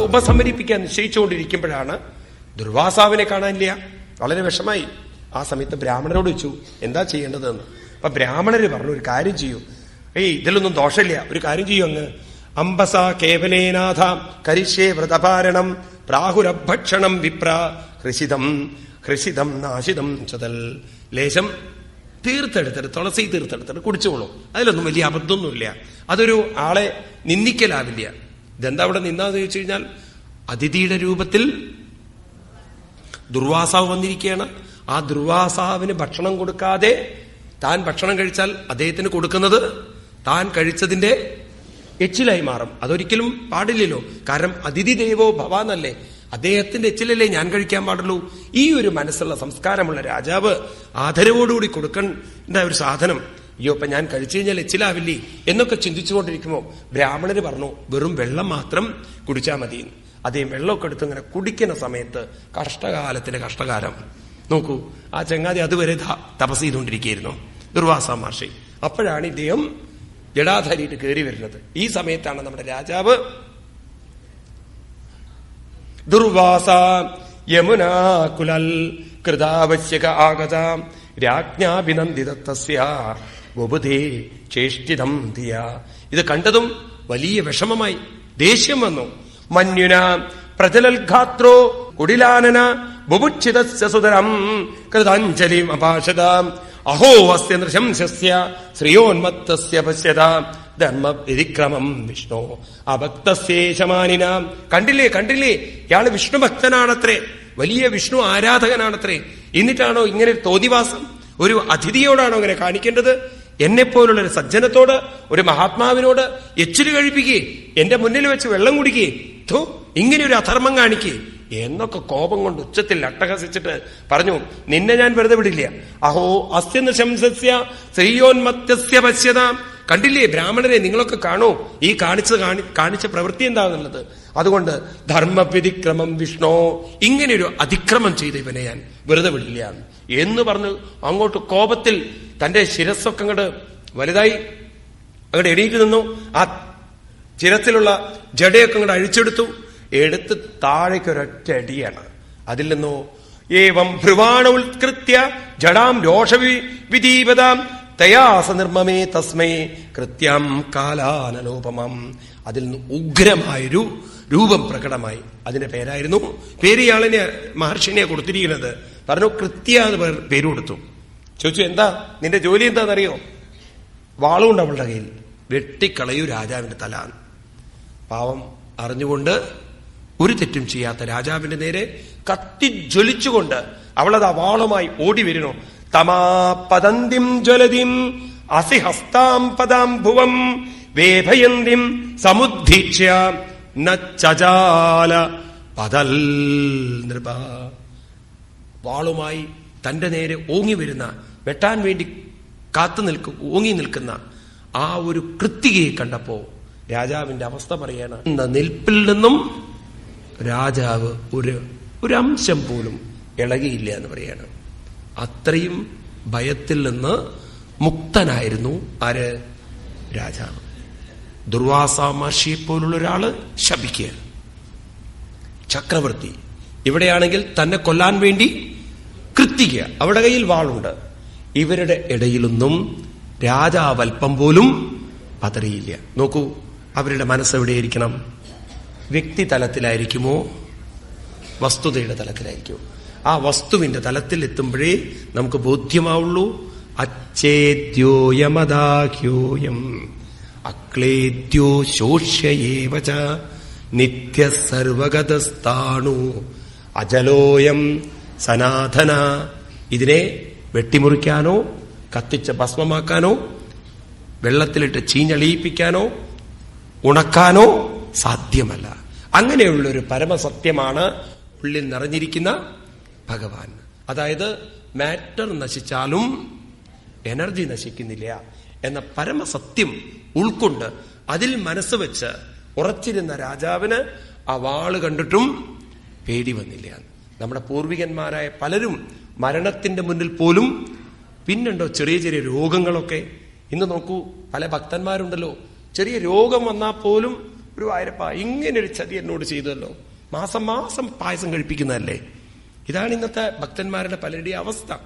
ഉപസമരിപ്പിക്കാൻ നിശ്ചയിച്ചുകൊണ്ടിരിക്കുമ്പോഴാണ് ദുർവാസാവിനെ കാണാനില്ല. വളരെ വിഷമായി. ആ സമയത്ത് ബ്രാഹ്മണരോട് വെച്ചു എന്താ ചെയ്യേണ്ടതെന്ന്? അപ്പൊ ബ്രാഹ്മണര് പറഞ്ഞു ഒരു കാര്യം ചെയ്യൂ. ഏയ് ഇതിലൊന്നും ദോഷമില്ല. ഒരു കാര്യം ചെയ്യൂ അങ്ങ്. അംബസ കേവലേനാഥ കരിശേ വ്രതപാരണം പ്രാഹുരഭക്ഷണം വിപ്ര ഹൃഷിതം ഹൃഷിതം നാശിതം ചതൽ. ലേശം തീർത്തെടുത്തിട്ട് തുളസി തീർത്തെടുത്തിട്ട് കുടിച്ചോളൂ. അതിലൊന്നും വലിയ അബദ്ധമൊന്നുമില്ല. അതൊരു ആളെ നിന്ദിക്കലാവില്ല. ഇതെന്താ അവിടെ നിന്നാന്ന് ചോദിച്ചു കഴിഞ്ഞാൽ അതിഥിയുടെ രൂപത്തിൽ ദുർവാസാവ് വന്നിരിക്കുകയാണ്. ആ ദുർവാസാവിന് ഭക്ഷണം കൊടുക്കാതെ താൻ ഭക്ഷണം കഴിച്ചാൽ അദ്ദേഹത്തിന് കൊടുക്കുന്നത് താൻ കഴിച്ചതിന്റെ എച്ചിലായി മാറും. അതൊരിക്കലും പാടില്ലല്ലോ. കാരണം അതിഥി ദൈവോ ഭവാന്നല്ലേ. അദ്ദേഹത്തിന്റെ എച്ചിലല്ലേ ഞാൻ കഴിക്കാൻ പാടുള്ളൂ. ഈ ഒരു മനസ്സുള്ള സംസ്കാരമുള്ള രാജാവ് ആദരവോടുകൂടി കൊടുക്കേണ്ട ഒരു സാധനം. അയ്യോ ഇപ്പൊ ഞാൻ കഴിച്ചു കഴിഞ്ഞാൽ എച്ചിലാവില്ലേ? എന്നൊക്കെ ചിന്തിച്ചുകൊണ്ടിരിക്കുമ്പോൾ ബ്രാഹ്മണര് പറഞ്ഞു വെറും വെള്ളം മാത്രം കുടിച്ചാൽ മതി. അതേ വെള്ളമൊക്കെ എടുത്ത് ഇങ്ങനെ കുടിക്കുന്ന സമയത്ത് കഷ്ടകാലത്തിന്റെ കഷ്ടകാലം. നോക്കൂ ആ ചങ്ങാതി അതുവരെ തപസ് ചെയ്തുകൊണ്ടിരിക്കുകയായിരുന്നു ദുർവാസ മഹർഷി. അപ്പോഴാണ് ഇദ്ദേഹം ജടാധാരിയിട്ട് കയറി വരുന്നത്. ഈ സമയത്താണ് നമ്മുടെ രാജാവ് ദുർവാസ യമുനാകുലൽ കൃതാവശ്യക ആഗത രാജ്ഞാഭിനന്ദിതസ്യ ബുബുധേ ചേഷ്ടിതം ധിയ. ഇത് കണ്ടതും വലിയ വിഷമമായി. ദേഷ്യം വന്നു. മന്യുന പ്രജലൽഘാത്രോ കുടിലാനന ബുഭുക്ഷിതസ്യ സുതരം കൃതാഞ്ജലിം അപാശത. അഹോ അസ്യ നൃശംസ്യ ശ്രിയോന്മത്തസ്യ പശ്യത. ധർമ്മ വ്യതിക്രമം വിഷ്ണു. അഭക്തശേഷമാനിന കണ്ടില്ലേ കണ്ടില്ലേ? ഇയാൾ വിഷ്ണു ഭക്തനാണത്രേ. വലിയ വിഷ്ണു ആരാധകനാണത്രേ. എന്നിട്ടാണോ ഇങ്ങനെ തോതിവാസം? ഒരു അതിഥിയോടാണോ ഇങ്ങനെ കാണിക്കേണ്ടത്? എന്നെ പോലുള്ള ഒരു സജ്ജനത്തോട് ഒരു മഹാത്മാവിനോട് എച്ചിരി കഴിപ്പിക്കുകയും എന്റെ മുന്നിൽ വെച്ച് വെള്ളം കുടിക്കുകയും ധോ ഇങ്ങനെ ഒരു അധർമ്മം കാണിക്കുകയും എന്നൊക്കെ കോപം കൊണ്ട് ഉച്ചത്തിൽ അട്ടഹസിച്ചിട്ട് പറഞ്ഞു നിന്നെ ഞാൻ വെറുതെ വിടില്ല. അഹോ അസ്യ നിശംസസ്യ ശ്രീയോന്മത്യസ്യ പശ്യത. കണ്ടില്ലേ ബ്രാഹ്മണരെ നിങ്ങളൊക്കെ കാണൂ. ഈ കാണിച്ചത് കാണി കാണിച്ച പ്രവൃത്തി എന്താണെന്നുള്ളത്? അതുകൊണ്ട് ധർമ്മവ്യതിക്രമം വിഷ്ണു ഇങ്ങനെയൊരു അതിക്രമം ചെയ്ത ഇവനെ ഞാൻ വെറുതെ വിടില്ല എന്ന് പറഞ്ഞ് അങ്ങോട്ട് കോപത്തിൽ തന്റെ ശിരസ്സൊക്കെ അങ്ങോട്ട് വലുതായി അങ്ങോട്ട് എണീറ്റ് നിന്നു. ആ ചിരത്തിലുള്ള ജടയൊക്കെ അങ്ങോട്ട് അഴിച്ചെടുത്തു. എടുത്ത് താഴേക്ക് ഒരൊറ്റ അടിയാണ്. അതിൽ നിന്നോ ഏവം ഭ്രുവാണ ഉത്കൃത്യ ജഡാം രോഷവി വിദീപതാം തയാസ നിർമ്മമേ തസ്മേ കൃത്യം കാലാനലോപമം. അതിൽ നിന്ന് ഉഗ്രമായൊരു രൂപം പ്രകടമായി. അതിന്റെ പേരായിരുന്നു പേര് ഇയാളിനെ മഹർഷിനെ കൊടുത്തിരിക്കുന്നത്. പറഞ്ഞു കൃത്യ എന്ന് പേര് കൊടുത്തു ചോദിച്ചു എന്താ? നിന്റെ ജോലി എന്താണെന്നറിയോ? വാളുകൊണ്ട് അവളുടെ കയ്യിൽ. വെട്ടിക്കളയൂ രാജാവിന്റെ തല പാവം അറിഞ്ഞുകൊണ്ട് ഒരു തെറ്റും ചെയ്യാത്ത രാജാവിന്റെ നേരെ കത്തിജ്വലിച്ചുകൊണ്ട് അവളത് ആ വാളുമായി ഓടി വരുന്നു. തമാപതന്തിം ജ്വലതിം അസിഹസ്താം പദാം ഭുവം വേഭയന്തിം സമുദ്ധീക്ഷ്യ. നച്ചാല പതൽ നൃപ. വാളുമായി തന്റെ നേരെ ഓങ്ങി വരുന്ന വെട്ടാൻ വേണ്ടി കാത്തു നിൽക്കും ഓങ്ങി നിൽക്കുന്ന ആ ഒരു കൃത്തികയെ കണ്ടപ്പോ രാജാവിന്റെ അവസ്ഥ പറയാണ് നിൽപ്പിൽ നിന്നും രാജാവ് ഒരു ഒരു അംശം പോലും ഇളകിയില്ല എന്ന് പറയാണ്. അത്രയും ഭയത്തിൽ നിന്ന് മുക്തനായിരുന്നു ആര്? രാജാവ്. ദുർവാസ മഹർഷിയെ പോലുള്ള ഒരാൾ ശപിക്കുക ചക്രവർത്തി ഇവിടെയാണെങ്കിൽ തന്നെ കൊല്ലാൻ വേണ്ടി കൃത്തിക അവിടെ കയ്യിൽ വാളുണ്ട്. ഇവരുടെ ഇടയിലൊന്നും രാജാവൽപ്പം പോലും പതറിയില്ല. നോക്കൂ അവരുടെ മനസ്സ് എവിടെയായിരിക്കണം? വ്യക്തി തലത്തിലായിരിക്കുമോ വസ്തുതയുടെ തലത്തിലായിരിക്കുമോ? ആ വസ്തുവിന്റെ തലത്തിൽ എത്തുമ്പോഴേ നമുക്ക് ബോധ്യമാവുള്ളൂ. അച്ഛേദ്യോയമദാഹ്യോയം അക്ലേദ്യോ ശോഷ്യയേവച നിത്യസർവഗതസ്ഥാണു അജലോയം സനാതന. ഇതിനെ വെട്ടിമുറിക്കാനോ കത്തിച്ച് ഭസ്മമാക്കാനോ വെള്ളത്തിലിട്ട് ചീഞ്ഞളിയിപ്പിക്കാനോ ഉണക്കാനോ സാധ്യമല്ല. അങ്ങനെയുള്ളൊരു പരമസത്യമാണ് ഉള്ളിൽ നിറഞ്ഞിരിക്കുന്ന ഭഗവാൻ. അതായത് മാറ്റർ നശിച്ചാലും എനർജി നശിക്കുന്നില്ല എന്ന പരമസത്യം ഉൾക്കൊണ്ട് അതിൽ മനസ്സ് വെച്ച് ഉറച്ചിരുന്ന രാജാവിന് ആ വാൾ കണ്ടിട്ടും പേടി വന്നില്ല. നമ്മുടെ പൂർവികന്മാരായ പലരും മരണത്തിന്റെ മുന്നിൽ പോലും പിന്നുണ്ടോ ചെറിയ ചെറിയ രോഗങ്ങളൊക്കെ. ഇന്ന് നോക്കൂ പല ഭക്തന്മാരുണ്ടല്ലോ. ചെറിയ രോഗം വന്നാൽ പോലും ഒരു വായരപ്പ ഇങ്ങനെ ഒരു ചതി എന്നോട് ചെയ്തല്ലോ. മാസം മാസം പായസം കഴിപ്പിക്കുന്നതല്ലേ. ഇതാണ് ഇന്നത്തെ ഭക്തന്മാരുടെ പലരുടെയും അവസ്ഥ.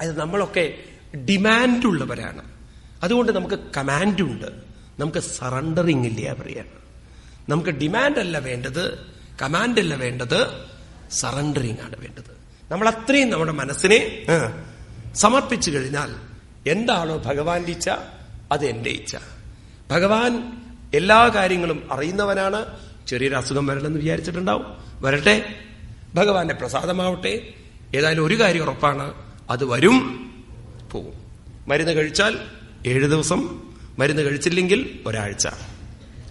അത് നമ്മളൊക്കെ ഡിമാൻഡുള്ളവരാണ് അതുകൊണ്ട് നമുക്ക് കമാൻഡുണ്ട് നമുക്ക് സറണ്ടറിങ് ഇല്ല പറയാണ് നമുക്ക് ഡിമാൻഡ് അല്ല വേണ്ടത് കമാൻഡ് അല്ല വേണ്ടത് സറണ്ടറിങ് ആണ് വേണ്ടത്. നമ്മൾ അത്രയും നമ്മുടെ മനസ്സിനെ സമർപ്പിച്ചു കഴിഞ്ഞാൽ എന്താണോ ഭഗവാന്റെ ഇച്ഛ അത് എന്റെ ഇച്ഛ. ഭഗവാൻ എല്ലാ കാര്യങ്ങളും അറിയുന്നവനാണ്. ചെറിയൊരു അസുഖം വരണമെന്ന് വിചാരിച്ചിട്ടുണ്ടാവും. വരട്ടെ. ഭഗവാന്റെ പ്രസാദമാവട്ടെ. ഏതായാലും ഒരു കാര്യം ഉറപ്പാണ്. അത് വരും. പോവും. മരുന്ന് കഴിച്ചാൽ ഏഴ് ദിവസം മരുന്ന് കഴിച്ചില്ലെങ്കിൽ ഒരാഴ്ച.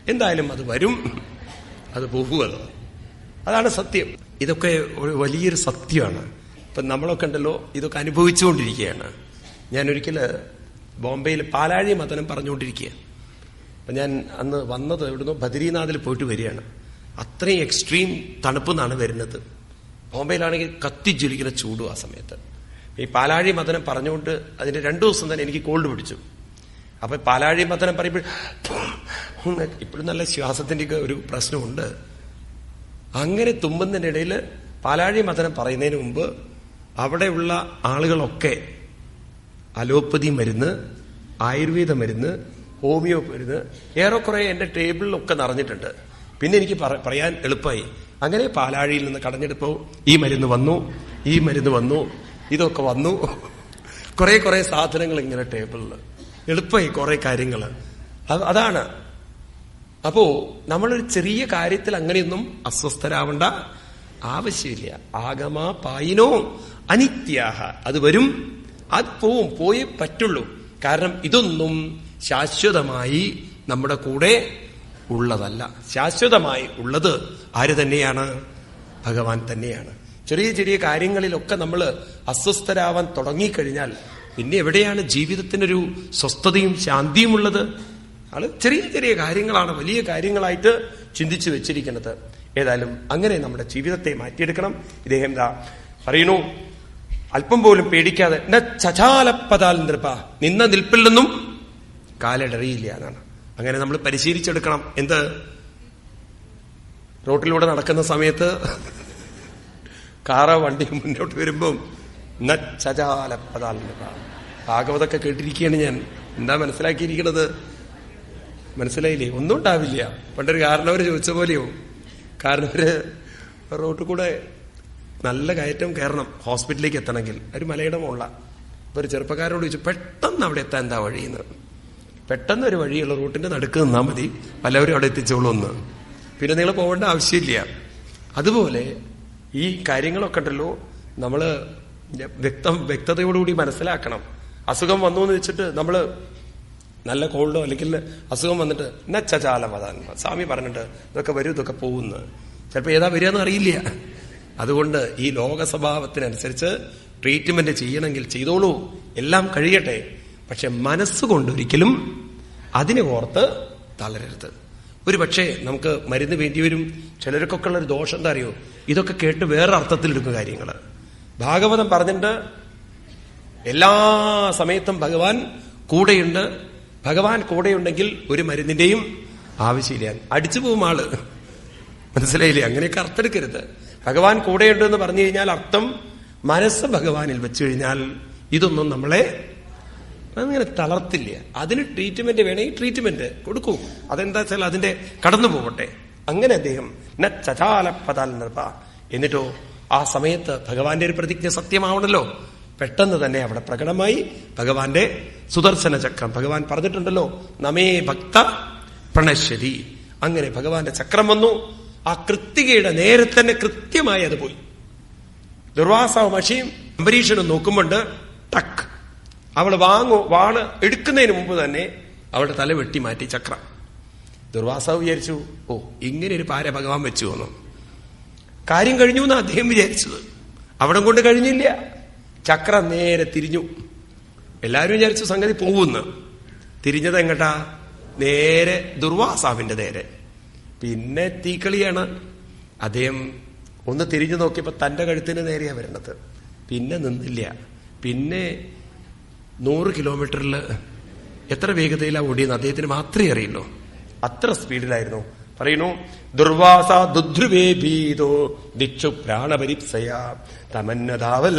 എന്തായാലും അത് വരും. അത് പോകുമത് അതാണ് സത്യം. ഇതൊക്കെ ഒരു വലിയൊരു സത്യമാണ്. ഇപ്പൊ നമ്മളൊക്കെ ഉണ്ടല്ലോ ഇതൊക്കെ അനുഭവിച്ചുകൊണ്ടിരിക്കുകയാണ്. ഞാൻ ഒരിക്കൽ ബോംബെയിൽ പാലാഴി മതനം പറഞ്ഞുകൊണ്ടിരിക്കുക അപ്പൊ ഞാൻ അന്ന് വന്നത് ഇവിടുന്ന് ബദരീനാഥിൽ പോയിട്ട് വരികയാണ്. അത്രയും എക്സ്ട്രീം തണുപ്പ് നിന്നാണ് വരുന്നത്. ബോംബെയിലാണെങ്കിൽ കത്തിജ്വലിക്കുന്ന ചൂടും ആ സമയത്ത്. ഈ പാലാഴി മതനം പറഞ്ഞുകൊണ്ട് അതിന്റെ രണ്ടു ദിവസം തന്നെ എനിക്ക് കോൾഡ് പിടിച്ചു. അപ്പൊ പാലാഴി മതനം പറയുമ്പോൾ ഇപ്പോഴും നല്ല ശ്വാസത്തിന്റെ ഒരു പ്രശ്നമുണ്ട്. അങ്ങനെ തുമ്പുന്നതിനിടയിൽ പാലാഴി മതനം പറയുന്നതിന് മുമ്പ് അവിടെയുള്ള ആളുകളൊക്കെ അലോപ്പതി മരുന്ന് ആയുർവേദ മരുന്ന് ഹോമിയോ മരുന്ന് ഏറെക്കുറെ എന്റെ ടേബിളിലൊക്കെ നിറഞ്ഞിട്ടുണ്ട്. പിന്നെ എനിക്ക് പറയാൻ എളുപ്പമായി. അങ്ങനെ പാലാഴിയിൽ നിന്ന് കടഞ്ഞെടുപ്പോ ഈ മരുന്ന് വന്നു ഈ മരുന്ന് വന്നു ഇതൊക്കെ വന്നു. കുറെ കുറെ സാധനങ്ങൾ ഇങ്ങനെ ടേബിളിൽ എളുപ്പമായി കുറെ കാര്യങ്ങൾ. അതാണ്. അപ്പോ നമ്മളൊരു ചെറിയ കാര്യത്തിൽ അങ്ങനെയൊന്നും അസ്വസ്ഥരാവണ്ട ആവശ്യമില്ല. ആഗമ പായിനോ അനിത്യാഹ. അത് വരും. അത് പോവും. പോയേ പറ്റുള്ളൂ. കാരണം ഇതൊന്നും ശാശ്വതമായി നമ്മുടെ കൂടെ ഉള്ളതല്ല. ശാശ്വതമായി ഉള്ളത് ആര് തന്നെയാണ്? ഭഗവാൻ തന്നെയാണ്. ചെറിയ ചെറിയ കാര്യങ്ങളിലൊക്കെ നമ്മൾ അസ്വസ്ഥരാവാൻ തുടങ്ങിക്കഴിഞ്ഞാൽ പിന്നെ എവിടെയാണ് ജീവിതത്തിനൊരു സ്വസ്ഥതയും ശാന്തിയും ഉള്ളത് ആൾ ചെറിയ ചെറിയ കാര്യങ്ങളാണ് വലിയ കാര്യങ്ങളായിട്ട് ചിന്തിച്ചു വെച്ചിരിക്കുന്നത്. ഏതായാലും അങ്ങനെ നമ്മുടെ ജീവിതത്തെ മാറ്റിയെടുക്കണം. ഇദ്ദേഹം എന്താ പറയുന്നു അല്പം പോലും പേടിക്കാതെ "ന ചചാലപ്പതാൽ നൃപ നിന്ന നിൽപ്പിൽ നിന്നും കാലിടറിയില്ല എന്നാണ്. അങ്ങനെ നമ്മൾ പരിശീലിച്ചെടുക്കണം. എന്ത്? റോട്ടിലൂടെ നടക്കുന്ന സമയത്ത് കാറോ വണ്ടി മുന്നോട്ട് വരുമ്പം "ന ചചാലപ്പതാൽ നൃപ ഭാഗവതൊക്കെ കേട്ടിരിക്കുകയാണ് ഞാൻ. എന്താ മനസ്സിലാക്കിയിരിക്കുന്നത് മനസ്സിലായില്ലേ? ഒന്നും ഉണ്ടാവില്ല. പണ്ടൊരു കാരണവര് ചോദിച്ച പോലെയോ? കാരണവര് റോട്ടിൽ കൂടെ നല്ല കയറ്റം കയറണം. ഹോസ്പിറ്റലിലേക്ക് എത്തണമെങ്കിൽ. ഒരു മലയുടെ മുള്ള അപ്പൊ ഒരു ചെറുപ്പക്കാരോട് ചോദിച്ചു പെട്ടെന്ന് അവിടെ എത്താൻ എന്താ വഴിയെന്ന് പെട്ടെന്ന് ഒരു വഴിയുള്ള റൂട്ടിന്റെ നടുക്ക് നിന്നാൽ മതി. പലവരും അവിടെ എത്തിച്ചോളൂ ഒന്ന് പിന്നെ നിങ്ങൾ പോകേണ്ട ആവശ്യമില്ല. അതുപോലെ ഈ കാര്യങ്ങളൊക്കെ ഉണ്ടല്ലോ. നമ്മൾ വ്യക്തം വ്യക്തതയോടുകൂടി മനസ്സിലാക്കണം. അസുഖം വന്നു എന്ന് വെച്ചിട്ട് നമ്മൾ നല്ല കോൾഡോ അല്ലെങ്കിൽ അസുഖം വന്നിട്ട് നച്ചാല മതാൻ സ്വാമി പറഞ്ഞിട്ട് ഇതൊക്കെ വരും ഇതൊക്കെ പോകുന്നു ചിലപ്പോൾ ഏതാ വരിക എന്ന് അറിയില്ല. അതുകൊണ്ട് ഈ ലോക സ്വഭാവത്തിനനുസരിച്ച് ട്രീറ്റ്മെന്റ് ചെയ്യണമെങ്കിൽ ചെയ്തോളൂ. എല്ലാം കഴിയട്ടെ. പക്ഷെ മനസ്സുകൊണ്ടൊരിക്കലും അതിനെ ഓർത്ത് തളരരുത്. ഒരു പക്ഷേ നമുക്ക് മരുന്ന് വേണ്ടി വരും. ചിലർക്കൊക്കെ ഉള്ളൊരു ദോഷം എന്താ അറിയോ? ഇതൊക്കെ കേട്ട് വേറെ അർത്ഥത്തിലെടുക്കും കാര്യങ്ങൾ ഭാഗവതം പറഞ്ഞിട്ട് എല്ലാ സമയത്തും ഭഗവാൻ കൂടെയുണ്ട്. ഭഗവാൻ കൂടെയുണ്ടെങ്കിൽ ഒരു മരുന്നിന്റെയും ആവശ്യമില്ല. അടിച്ചു പോകും ആൾ. മനസ്സിലായില്ലേ? അങ്ങനെയൊക്കെ അർത്ഥെടുക്കരുത് ഭഗവാൻ കൂടെയുണ്ട് എന്ന് പറഞ്ഞു കഴിഞ്ഞാൽ അർത്ഥം മനസ്സ് ഭഗവാനിൽ വെച്ചു കഴിഞ്ഞാൽ ഇതൊന്നും നമ്മളെ അങ്ങനെ തളർത്തില്ല. അതിന് ട്രീറ്റ്മെന്റ് വേണമെങ്കിൽ ട്രീറ്റ്മെന്റ് കൊടുക്കൂ. അതെന്താ വെച്ചാൽ അതിന്റെ കടന്നു പോകട്ടെ അങ്ങനെ അദ്ദേഹം എന്നിട്ടോ ആ സമയത്ത് ഭഗവാന്റെ ഒരു പ്രതിജ്ഞ സത്യമാവണല്ലോ. പെട്ടെന്ന് തന്നെ അവിടെ പ്രകടമായി ഭഗവാന്റെ സുദർശന ചക്രം. ഭഗവാൻ പറഞ്ഞിട്ടുണ്ടല്ലോ നമേ ഭക്ത പ്രണശ്യതി. അങ്ങനെ ഭഗവാന്റെ ചക്രം വന്നു. ആ കൃത്തികയുടെ നേരെ തന്നെ കൃത്യമായി അത് പോയി. ദുർവാസാവ് മഷിയും അംബരീഷനും നോക്കുമ്പോണ്ട് ടക്ക് അവൾ വാങ്ങു വാണ് എടുക്കുന്നതിന് മുമ്പ് തന്നെ അവളുടെ തല വെട്ടി മാറ്റി ചക്രം. ദുർവാസാവ് വിചാരിച്ചു ഓ ഇങ്ങനെ ഒരു പാര ഭഗവാൻ വെച്ചു വന്നു കാര്യം കഴിഞ്ഞു എന്ന് അദ്ദേഹം വിചാരിച്ചത്. അവിടെ കൊണ്ട് കഴിഞ്ഞില്ല. ചക്ര നേരെ തിരിഞ്ഞു. എല്ലാവരും വിചാരിച്ചു സംഗതി പോകുന്നു. തിരിഞ്ഞത് എങ്ങട്ടാ? നേരെ ദുർവാസാവിന്റെ നേരെ. പിന്നെ തീക്കളിയാണ്. അദ്ദേഹം ഒന്ന് തിരിഞ്ഞു നോക്കിയപ്പോ തന്റെ കഴുത്തിന് നേരെയാ വരണത്. പിന്നെ നിന്നില്ല. പിന്നെ നൂറ് കിലോമീറ്ററിൽ എത്ര വേഗതയിലാണ് ഓടിയെന്ന് അദ്ദേഹത്തിന് മാത്രമേ അറിയുള്ളൂ. അത്ര സ്പീഡിലായിരുന്നു പറയുന്നു ദുർവാസ ദുധ്രുവേ ഭീതോ ദിക്ഷു പ്രാണപരിപ്സയ. തമന്നതാവൽ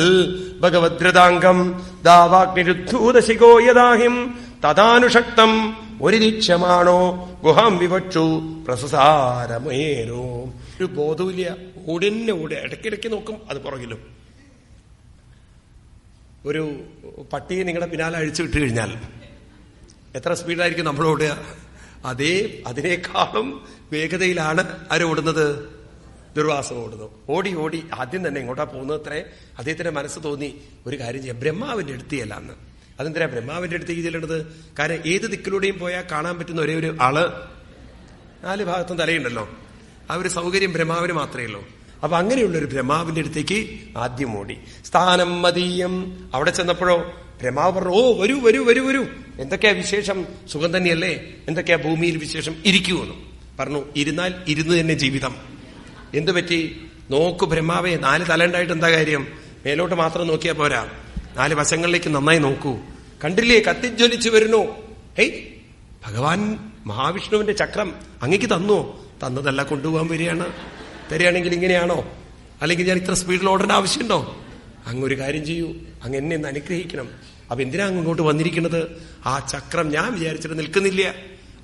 ഭഗവദ്രതാംഗം ദാവാഗ്നിരുദ്ധൂതശിഖോ യദാഹിം തദാനുഷക്തം ഒരു ദീക്ഷമാണോ ഗുഹാം വിവക്ഷു പ്രസസാരമേനോ. ഒരു ബോധവില്ല ഓടിന്നെ ഓടി ഇടയ്ക്കിടയ്ക്ക് നോക്കും അത് പുറകിലും. ഒരു പട്ടിയെ നിങ്ങളുടെ പിന്നാലെ അഴിച്ചു വിട്ടു കഴിഞ്ഞാൽ എത്ര സ്പീഡായിരിക്കും നമ്മൾ ഓടുക അതേ അതിനേക്കാളും വേഗതയിലാണ് ആരോടുന്നത് ദുർവാസം ഓടുന്നു. ഓടി ഓടി. ആദ്യം തന്നെ ഇങ്ങോട്ടാ പോകുന്നത് അത്രേ അദ്ദേഹത്തിന്റെ മനസ്സ് തോന്നി ഒരു കാര്യം ചെയ്യാം. ബ്രഹ്മാവിന്റെ അടുത്തിയല്ല അന്ന് അതെന്തിനാ ബ്രഹ്മാവിന്റെ അടുത്തേക്ക് ചെല്ലേണ്ടത്? കാരണം ഏത് ദിക്കിലൂടെയും പോയാൽ കാണാൻ പറ്റുന്ന ഒരേ ഒരു ആൾ നാല് ഭാഗത്തും തലയുണ്ടല്ലോ. ആ ഒരു സൗകര്യം ബ്രഹ്മാവിന് മാത്രമേ ഉള്ളൂ. അപ്പൊ അങ്ങനെയുള്ള ഒരു ബ്രഹ്മാവിന്റെ അടുത്തേക്ക് ആദ്യം ഓടി. സ്ഥാനം മതീയം. അവിടെ ചെന്നപ്പോഴോ? ബ്രഹ്മാവ് പറഞ്ഞു ഓ വരൂ വരൂ വരൂ വരൂ. എന്തൊക്കെയാ വിശേഷം? സുഖം തന്നെയല്ലേ? എന്തൊക്കെയാ ഭൂമിയിൽ വിശേഷം? ഇരിക്കുമെന്ന് പറഞ്ഞു ഇരുന്നാൽ ഇരുന്ന് തന്നെ ജീവിതം. എന്തു പറ്റി? നോക്കു ബ്രഹ്മാവേ നാല് തലണ്ടായിട്ട് എന്താ കാര്യം? മേലോട്ട് മാത്രം നോക്കിയാ പോരാ. നാല് വശങ്ങളിലേക്ക് നന്നായി നോക്കൂ. കണ്ടില്ലേ കത്തിജ്വലിച്ചു വരുന്നു. ഹേയ് ഭഗവാൻ മഹാവിഷ്ണുവിന്റെ ചക്രം അങ്ങക്ക് തന്നോ? തന്നതല്ല കൊണ്ടുപോകാൻ വരികയാണ്. തരികയാണെങ്കിൽ ഇങ്ങനെയാണോ? അല്ലെങ്കിൽ ഞാൻ ഇത്ര സ്പീഡിൽ ഓടേണ്ട ആവശ്യമുണ്ടോ? അങ്ങ് ഒരു കാര്യം ചെയ്യൂ. അങ്ങ് എന്നെ ഒന്ന് അനുഗ്രഹിക്കണം. അപ്പൊ എന്തിനാ അങ്ങോട്ട് വന്നിരിക്കുന്നത്? ആ ചക്രം ഞാൻ വിചാരിച്ചിട്ട് നിൽക്കുന്നില്ല.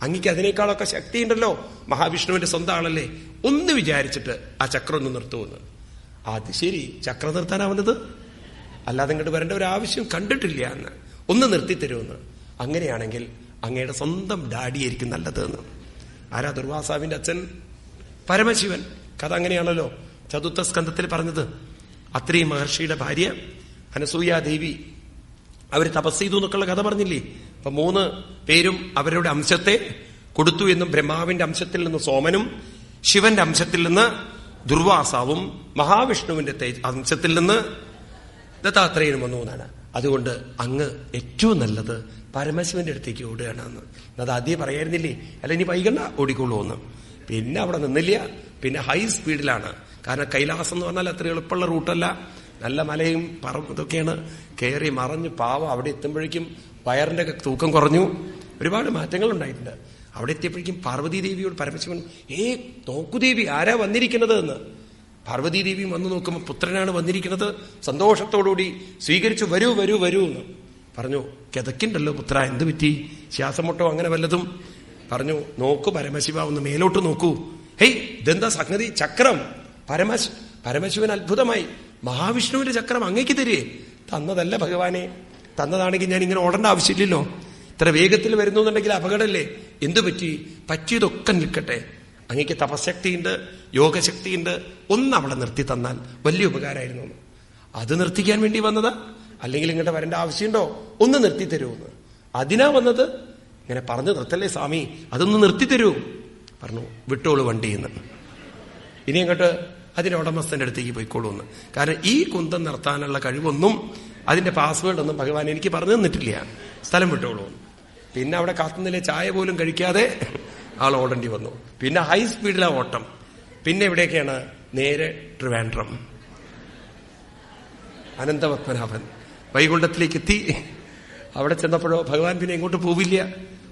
അങ്ങക്ക് അതിനേക്കാളൊക്കെ ശക്തിയുണ്ടല്ലോ. മഹാവിഷ്ണുവിന്റെ സ്വന്തം ആളല്ലേ. ഒന്ന് വിചാരിച്ചിട്ട് ആ ചക്രം ഒന്ന് നിർത്തുമെന്ന് അത് ശരി. ചക്രം നിർത്താനാവുന്നത്? അല്ലാതെ ഇങ്ങോട്ട് വരേണ്ട ഒരു ആവശ്യം കണ്ടിട്ടില്ല എന്ന്. ഒന്ന് നിർത്തി തരുമെന്ന് അങ്ങനെയാണെങ്കിൽ അങ്ങയുടെ സ്വന്തം ഡാഡിയായിരിക്കും നല്ലത് എന്ന്. ആരാ ദുർവാസാവിന്റെ അച്ഛൻ? പരമശിവൻ. കഥ അങ്ങനെയാണല്ലോ. ചതുർത്ഥ സ്കന്ധത്തിൽ പറഞ്ഞത്. അത്രി മഹർഷിയുടെ ഭാര്യ അനസൂയാദേവി അവർ തപസ് ചെയ്തു എന്നൊക്കെയുള്ള കഥ പറഞ്ഞില്ലേ? അപ്പൊ മൂന്ന് പേരും അവരുടെ അംശത്തെ കൊടുത്തു എന്നും ബ്രഹ്മാവിന്റെ അംശത്തിൽ നിന്ന് സോമനും ശിവന്റെ അംശത്തിൽ നിന്ന് ദുർവാസാവും മഹാവിഷ്ണുവിന്റെ അംശത്തിൽ നിന്ന് ദത്താത്രേയനും വന്നു എന്നാണ്. അതുകൊണ്ട് അങ്ങ് ഏറ്റവും നല്ലത് പരമശിവന്റെ അടുത്തേക്ക് ഓടുകയാണ് എന്ന് അത് ആദ്യം പറയായിരുന്നില്ലേ? അല്ല ഇനി വൈകണ്ട ഓടിക്കോളൂ എന്ന് പിന്നെ അവിടെ നിന്നില്ല. പിന്നെ ഹൈ സ്പീഡിലാണ്. കാരണം കൈലാസം എന്ന് പറഞ്ഞാൽ അത്ര എളുപ്പമുള്ള റൂട്ടല്ല. നല്ല മലയും പറ ഇതൊക്കെയാണ്. കയറി മറഞ്ഞ് പാവം അവിടെ എത്തുമ്പോഴേക്കും വയറിന്റെ തൂക്കം കുറഞ്ഞു. ഒരുപാട് മാറ്റങ്ങൾ ഉണ്ടായിട്ടുണ്ട്. അവിടെ എത്തിയപ്പോഴേക്കും പാർവതി ദേവിയോട് പരമശിവൻ ഏ നോക്കുദേവി ആരാ വന്നിരിക്കുന്നത് എന്ന്? പാർവതി ദേവിയും വന്നു നോക്കുമ്പോൾ പുത്രനാണ് വന്നിരിക്കുന്നത്. സന്തോഷത്തോടുകൂടി സ്വീകരിച്ചു വരൂ വരൂ വരൂ എന്ന് പറഞ്ഞു. കിതക്കിണ്ടല്ലോ പുത്ര എന്ത് പറ്റി? ശ്വാസമുട്ടോ അങ്ങനെ വല്ലതും? പറഞ്ഞു. നോക്കൂ പരമശിവ ഒന്ന് മേലോട്ട് നോക്കൂ. ഹെയ് ഇതെന്താ സംഗതി? ചക്രം? പരമശ് പരമശിവൻ അത്ഭുതമായി മഹാവിഷ്ണുവിന്റെ ചക്രം അങ്ങേക്ക് തരേ തന്നതല്ല ഭഗവാനെ. തന്നതാണെങ്കിൽ ഞാൻ ഇങ്ങനെ ഓടേണ്ട ആവശ്യമില്ലല്ലോ. ഇത്ര വേഗത്തിൽ വരുന്നു എന്നുണ്ടെങ്കിൽ അപകടമല്ലേ? എന്തു പറ്റി? പറ്റിയതൊക്കെ നിൽക്കട്ടെ. അങ്ങേക്ക് തപശക്തിയുണ്ട് യോഗശക്തിയുണ്ട്. ഒന്ന് അവിടെ നിർത്തി തന്നാൽ വലിയ ഉപകാരമായിരുന്നു അത് നിർത്തിക്കാൻ വേണ്ടി വന്നതാ? അല്ലെങ്കിൽ ഇങ്ങോട്ട് വരേണ്ട ആവശ്യമുണ്ടോ? ഒന്ന് നിർത്തി തരുമെന്ന് അതിനാ വന്നത്? ഇങ്ങനെ പറഞ്ഞു നിർത്തല്ലേ സ്വാമി? അതൊന്ന് നിർത്തി തരൂ. പറഞ്ഞു വിട്ടോളൂ വണ്ടിയെന്ന് ഇനി അങ്ങോട്ട് അതിന്റെ ഉടമസ്ഥന്റെ അടുത്തേക്ക് പോയിക്കോളൂ എന്ന് കാരണം ഈ കുന്തം നിർത്താനുള്ള കഴിവൊന്നും അതിന്റെ പാസ്വേഡ് ഒന്നും ഭഗവാൻ എനിക്ക് പറഞ്ഞു തന്നിട്ടില്ല. സ്ഥലം വിട്ടോളൂ. പിന്നെ അവിടെ കാത്തുനിലെ ചായ പോലും കഴിക്കാതെ ആൾ ഓടേണ്ടി വന്നു. പിന്നെ ഹൈ സ്പീഡിലാ ഓട്ടം. പിന്നെ എവിടെയൊക്കെയാണ് നേരെ ട്രിവാൻഡ്രം. അനന്തപത്മനാഭൻ വൈകുണ്ഠത്തിലേക്ക് എത്തി. അവിടെ ചെന്നപ്പോഴോ ഭഗവാൻ പിന്നെ എങ്ങോട്ട് പോവില്ല.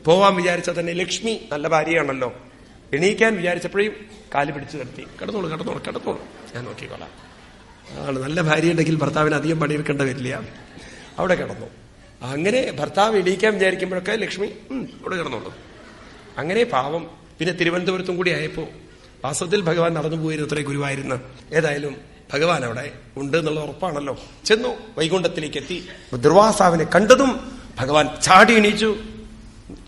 പോവാൻ വിചാരിച്ച തന്നെ ലക്ഷ്മി നല്ല ഭാര്യയാണല്ലോ. എണീക്കാൻ വിചാരിച്ചപ്പോഴും കാൽ പിടിച്ചു നിർത്തി. കിടന്നോളൂ കിടന്നോളൂ കിടന്നോളൂ. ഞാൻ നോക്കിക്കോളാം. ആണ് നല്ല ഭാര്യ ഉണ്ടെങ്കിൽ ഭർത്താവിന് അധികം പണിയെടുക്കേണ്ട വരില്ല. അവിടെ കിടന്നു. അങ്ങനെ ഭർത്താവ് എണീക്കാൻ വിചാരിക്കുമ്പോഴൊക്കെ ലക്ഷ്മി അവിടെ കിടന്നോളൂ. അങ്ങനെ പാവം പിന്നെ തിരുവനന്തപുരത്തും കൂടി ആയപ്പോ വാസ്തവത്തിൽ ഭഗവാൻ നടന്നു പോയിരുന്നു അത്രേ ഗുരുവായിരുന്നു. ഏതായാലും ഭഗവാൻ അവിടെ ഉണ്ട് എന്നുള്ള ഉറപ്പാണല്ലോ. ചെന്നു വൈകുണ്ഠത്തിലേക്ക് എത്തി. ദുർവാസാവിനെ കണ്ടതും ഭഗവാൻ ചാടി എണീച്ചു.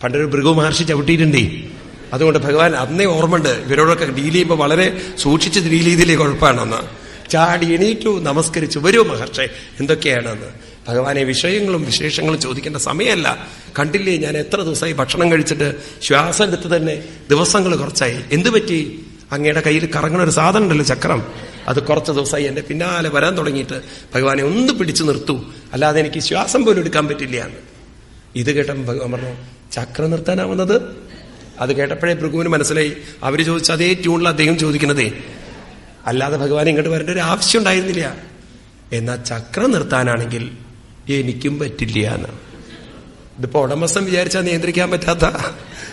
പണ്ടൊരു ഭൃഗു മഹർഷി ചവിട്ടിയിട്ടുണ്ടേ. അതുകൊണ്ട് ഭഗവാൻ അന്നേ ഓർമ്മയുണ്ട് ഇവരോടൊക്കെ ഡീൽ ചെയ്യുമ്പോൾ വളരെ സൂക്ഷിച്ച് ഡീൽ ചെയ്തില്ലേ കുഴപ്പമാണെന്ന്. ചാടി എണീറ്റു നമസ്കരിച്ചു വരൂ മഹർഷെ എന്തൊക്കെയാണെന്ന്. ഭഗവാനെ വിഷയങ്ങളും വിശേഷങ്ങളും ചോദിക്കേണ്ട സമയമല്ല. കണ്ടില്ലേ ഞാൻ എത്ര ദിവസമായി ഭക്ഷണം കഴിച്ചിട്ട് ശ്വാസം എടുത്ത് തന്നെ ദിവസങ്ങൾ കുറച്ചായി. എന്തു പറ്റി? അങ്ങയുടെ കയ്യിൽ കറങ്ങണ ഒരു സാധനം ഉണ്ടല്ലോ ചക്രം. അത് കുറച്ച് ദിവസമായി എന്റെ പിന്നാലെ വരാൻ തുടങ്ങിയിട്ട് ഭഗവാനെ ഒന്ന് പിടിച്ചു നിർത്തൂ. അല്ലാതെ എനിക്ക് ശ്വാസം പോലും എടുക്കാൻ പറ്റില്ല എന്ന്. ഇത് കേട്ടപ്പോൾ ഭഗവാൻ പറഞ്ഞു ചക്രം നിർത്താനാവുന്നത്? അത് കേട്ടപ്പോഴേ ഭൃഗുവിന് മനസ്സിലായി. അവർ ചോദിച്ച അതേ ട്യൂണിൽ അദ്ദേഹം ചോദിക്കുന്നതേ അല്ലാതെ ഭഗവാൻ ഇങ്ങോട്ട് വരേണ്ട ഒരു ആവശ്യം ഉണ്ടായിരുന്നില്ല. എന്നാൽ ചക്രം നിർത്താനാണെങ്കിൽ എനിക്കും പറ്റില്ല എന്ന്. ഇതിപ്പോ ഉടമസ്ഥൻ വിചാരിച്ചാൽ നിയന്ത്രിക്കാൻ പറ്റാത്ത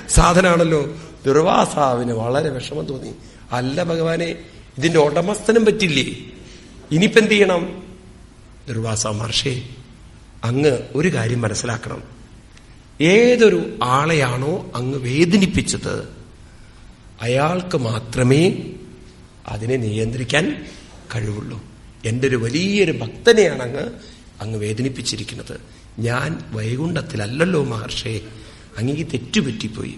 സാധനമാണല്ലോ. ദുർവാസാവിന് വളരെ വിഷമം തോന്നി. അല്ല ഭഗവാനെ ഇതിന്റെ ഉടമസ്ഥനും പറ്റില്ലേ? ഇനിയിപ്പെന്ത് ചെയ്യണം? ദുർവാസ മഹർഷി അങ്ങ് ഒരു കാര്യം മനസ്സിലാക്കണം. ഏതൊരു ആളെയാണോ അങ്ങ് വേദനിപ്പിച്ചത് അയാൾക്ക് മാത്രമേ അതിനെ നിയന്ത്രിക്കാൻ കഴിവുള്ളൂ. എന്റെ ഒരു വലിയൊരു ഭക്തനെയാണ് അങ്ങ് അങ്ങ് വേദനിപ്പിച്ചിരിക്കുന്നത്. ഞാൻ വൈകുണ്ഠത്തിലല്ലല്ലോ മഹർഷേ അങ്ങേക്ക് തെറ്റുപറ്റിപ്പോയി.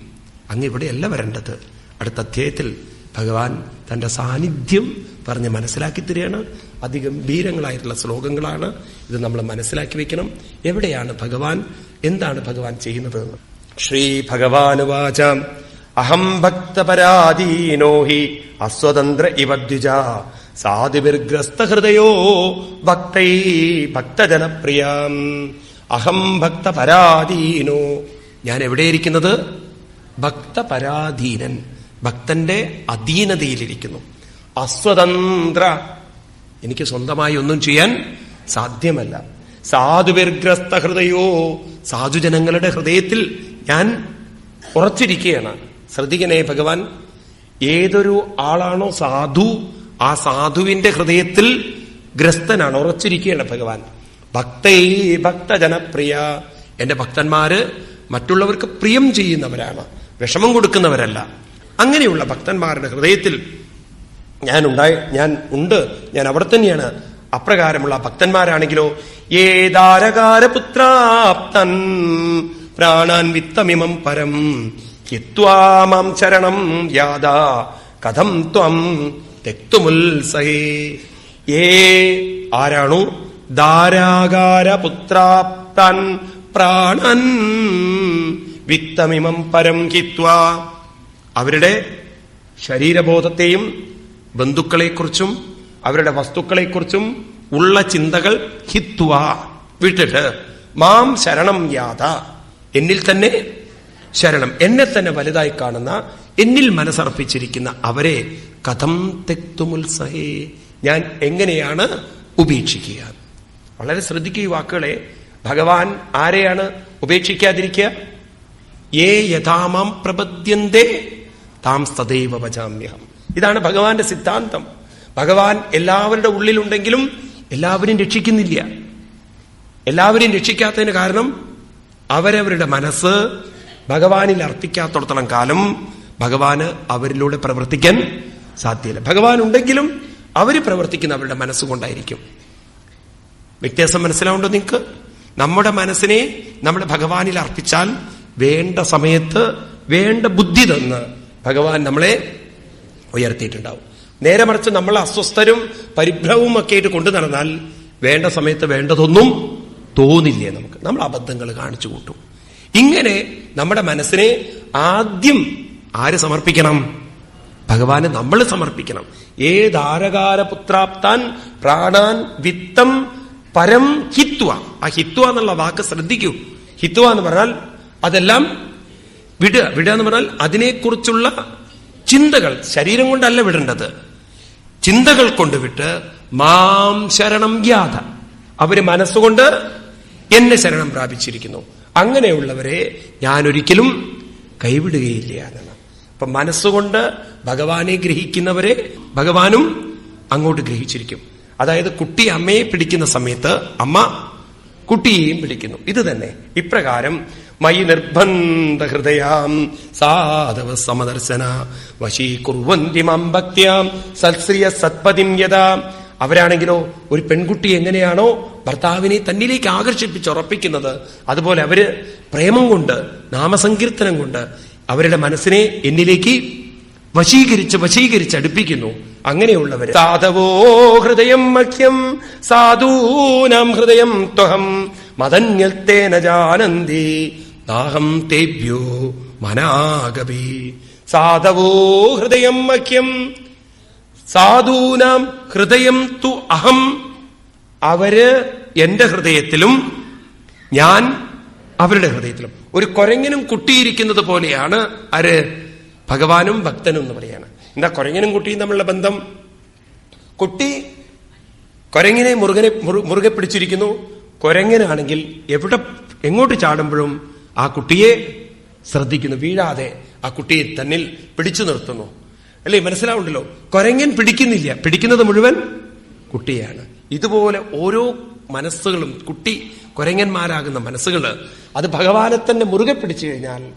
അങ്ങ് ഇവിടെയല്ല വരേണ്ടത്. അടുത്ത അധ്യായത്തിൽ ഭഗവാൻ തന്റെ സാന്നിധ്യം പറഞ്ഞ് മനസ്സിലാക്കി തരികയാണ്. അതിഗംഭീരങ്ങളായിട്ടുള്ള ശ്ലോകങ്ങളാണ് ഇത് നമ്മൾ മനസ്സിലാക്കി വെക്കണം. എവിടെയാണ് ഭഗവാൻ? എന്താണ് ഭഗവാൻ ചെയ്യുന്നത്? ശ്രീ ഭഗവാനുവാച അഹം ഭക്തപരാധീനോ ഹി അസ്വതന്ത്ര ഇവ ദ്വിജ സാധുവിർഗ്രസ്ത ഹൃദയോ ഭക്തൈ ഭക്തജനപ്രിയം. അഹം ഭക്തപരാധീനോ. ഞാൻ എവിടെയിരിക്കുന്നത് ഭക്തപരാധീനൻ ഭക്തന്റെ അധീനതയിലിരിക്കുന്നു. അസ്വതന്ത്ര. എനിക്ക് സ്വന്തമായി ഒന്നും ചെയ്യാൻ സാധ്യമല്ല. സാധുവിർഗ്രസ്ത ഹൃദയോ സാധുജനങ്ങളുടെ ഹൃദയത്തിൽ ഞാൻ ഉറച്ചിരിക്കുകയാണ്. ശ്രദ്ധിക്കണേ ഭഗവാൻ ഏതൊരു ആളാണോ സാധു ആ സാധുവിന്റെ ഹൃദയത്തിൽ ഗ്രസ്തനാണ് ഉറച്ചിരിക്കുകയാണ് ഭഗവാൻ. ഭക്തൈ ഭക്തജനപ്രിയ. എന്റെ ഭക്തന്മാര് മറ്റുള്ളവർക്ക് പ്രിയം ചെയ്യുന്നവരാണ് വിഷമം കൊടുക്കുന്നവരല്ല. അങ്ങനെയുള്ള ഭക്തന്മാരുടെ ഹൃദയത്തിൽ ഞാൻ ഉണ്ടായി ഞാൻ ഉണ്ട്. ഞാൻ അവിടെ തന്നെയാണ്. അപ്രകാരമുള്ള ഭക്തന്മാരാണെങ്കിലോ ഏതാരകാരപുത്രാപ്തൻ? പ്രാണാൻ വിത്തമിമം പരം. യത്വാമാം ചരണം യാദാ. കഥം ത്വം തെക്തുമുത്സഹേ ഏ ആരാണു? ധാരാകാരപുത്രാപ്തൻ. പ്രാണൻ വിത്തമിമം പരം ഹിത്വാ. അവരുടെ ശരീരബോധത്തെയും ബന്ധുക്കളെക്കുറിച്ചും അവരുടെ വസ്തുക്കളെക്കുറിച്ചും ഉള്ള ചിന്തകൾ ഹിത്വ. വിട്ടിട്ട് മാം ശരണം യാത എന്നിൽ തന്നെ ശരണം. എന്നെ തന്നെ വലുതായി കാണുന്ന എന്നിൽ മനസ്സർപ്പിച്ചിരിക്കുന്ന അവരെ കഥം തെക്തുമുത്സഹേ ഞാൻ എങ്ങനെയാണ് ഉപേക്ഷിക്കുക? വളരെ ശ്രദ്ധിക്കുക വാക്കുകളെ. ഭഗവാൻ ആരെയാണ് ഉപേക്ഷിക്കാതിരിക്കുക? ഏ യഥാമാം പ്രപദ്യന്തേ താം സദൈവ വചാമ്യഹം. ഇതാണ് ഭഗവാന്റെ സിദ്ധാന്തം. ഭഗവാൻ എല്ലാവരുടെ ഉള്ളിലുണ്ടെങ്കിലും എല്ലാവരും രക്ഷിക്കുന്നില്ല. എല്ലാവരെയും രക്ഷിക്കാത്തതിന് കാരണം അവരവരുടെ മനസ്സ് ഭഗവാനിൽ അർപ്പിക്കാത്തടത്തോളം കാലം ഭഗവാന് അവരിലൂടെ പ്രവർത്തിക്കാൻ സാധ്യല്ല. ഭഗവാൻ ഉണ്ടെങ്കിലും അവർ പ്രവർത്തിക്കുന്ന അവരുടെ മനസ്സുകൊണ്ടായിരിക്കും വ്യത്യാസം മനസ്സിലാവുണ്ടോ നിങ്ങൾക്ക് നമ്മുടെ മനസ്സിനെ നമ്മൾ ഭഗവാനിൽ അർപ്പിച്ചാൽ വേണ്ട സമയത്ത് വേണ്ട ബുദ്ധി തന്ന് ഭഗവാൻ നമ്മളെ ഉയർത്തിയിട്ടുണ്ടാവും. നേരെ മറിച്ച് നമ്മൾ അസ്വസ്ഥരും പരിഭ്രവും ഒക്കെ ആയിട്ട് കൊണ്ടു നടന്നാൽ വേണ്ട സമയത്ത് വേണ്ടതൊന്നും തോന്നില്ലേ നമുക്ക്? നമ്മൾ അബദ്ധങ്ങൾ കാണിച്ചു കൂട്ടും. ഇങ്ങനെ നമ്മുടെ മനസ്സിനെ ആദ്യം ആര് സമർപ്പിക്കണം? ഭഗവാന് നമ്മൾ സമർപ്പിക്കണം. ഏതാരകാരപുത്രാപ്താൻ പ്രാണാൻ വിത്തം പരം ഹിത്വ. ആ ഹിത്വ എന്നുള്ള വാക്ക് ശ്രദ്ധിക്കൂ. ഹിത്വ എന്ന് പറഞ്ഞാൽ അതെല്ലാം വിടുക. വിടുക എന്ന് പറഞ്ഞാൽ അതിനെക്കുറിച്ചുള്ള ചിന്തകൾ ശരീരം കൊണ്ടല്ല വിടേണ്ടത്. ചിന്തകൾ കൊണ്ട് വിട്ട് മാം ശരണം യാത അവർ മനസ്സുകൊണ്ട് എന്നെ ശരണം പ്രാപിച്ചിരിക്കുന്നു. അങ്ങനെയുള്ളവരെ ഞാൻ ഒരിക്കലും കൈവിടുകയില്ല എന്നാണ്. അപ്പൊ മനസ്സുകൊണ്ട് ഭഗവാനെ ഗ്രഹിക്കുന്നവരെ ഭഗവാനും അങ്ങോട്ട് ഗ്രഹിച്ചിരിക്കും. അതായത് കുട്ടി അമ്മയെ പിടിക്കുന്ന സമയത്ത് അമ്മ കുട്ടിയെയും പിടിക്കുന്നു ഇത് തന്നെ. ഇപ്രകാരം മൈ നിർബന്ധ ഹൃദയാം സാധവ സമദർശന വശീകുർവന്തിമാം ഭക്തിയാം സത്ശ്രിയ സത്പതിം യഥാ. അവരാണെങ്കിലോ ഒരു പെൺകുട്ടി എങ്ങനെയാണോ ഭർത്താവിനെ തന്നിലേക്ക് ആകർഷിപ്പിച്ച് ഉറപ്പിക്കുന്നത് അതുപോലെ അവർ പ്രേമം കൊണ്ട് നാമസങ്കീർത്തനം കൊണ്ട് അവരുടെ മനസ്സിനെ എന്നിലേക്ക് വശീകരിച്ച് വശീകരിച്ച് അടുപ്പിക്കുന്നു. അങ്ങനെയുള്ളവർ സാധവോ ഹൃദയം മഹ്യം സാധൂനം ഹൃദയം ത്വഹം മതന്യത്തേന ജാനന്തി ദാഹം തേബ്യോ മനാഗപി. സാധവോ ഹൃദയം മഹ്യം സാധൂനാം ഹൃദയം തു അഹം. അവർ എന്റെ ഹൃദയത്തിലും ഞാൻ അവരുടെ ഹൃദയത്തിലും. ഒരു കൊരങ്ങിനും കുട്ടിയിരിക്കുന്നത് പോലെയാണ് ആര് ഭഗവാനും ഭക്തനും എന്ന് പറയാണ് എന്താ കൊരങ്ങനും കുട്ടിയും തമ്മിലുള്ള ബന്ധം? കുട്ടി കൊരങ്ങിനെ മുറുകനെ മുറു- മുറുകെ പിടിച്ചിരിക്കുന്നു. കൊരങ്ങനാണെങ്കിൽ എവിടെ എങ്ങോട്ട് ചാടുമ്പോഴും ആ കുട്ടിയെ ശ്രദ്ധിക്കുന്നു വീഴാതെ ആ കുട്ടിയെ തന്നിൽ പിടിച്ചു നിർത്തുന്നു. അല്ലേ മനസ്സിലാവുണ്ടല്ലോ? കൊരങ്ങൻ പിടിക്കുന്നില്ല. പിടിക്കുന്നത് മുഴുവൻ കുട്ടിയാണ്. ഇതുപോലെ ഓരോ മനസ്സുകളും കുട്ടി കൊരങ്ങന്മാരാകുന്ന മനസ്സുകൾ അത് ഭഗവാനെ തന്നെ മുറുകെ പിടിച്ചു കഴിഞ്ഞാൽ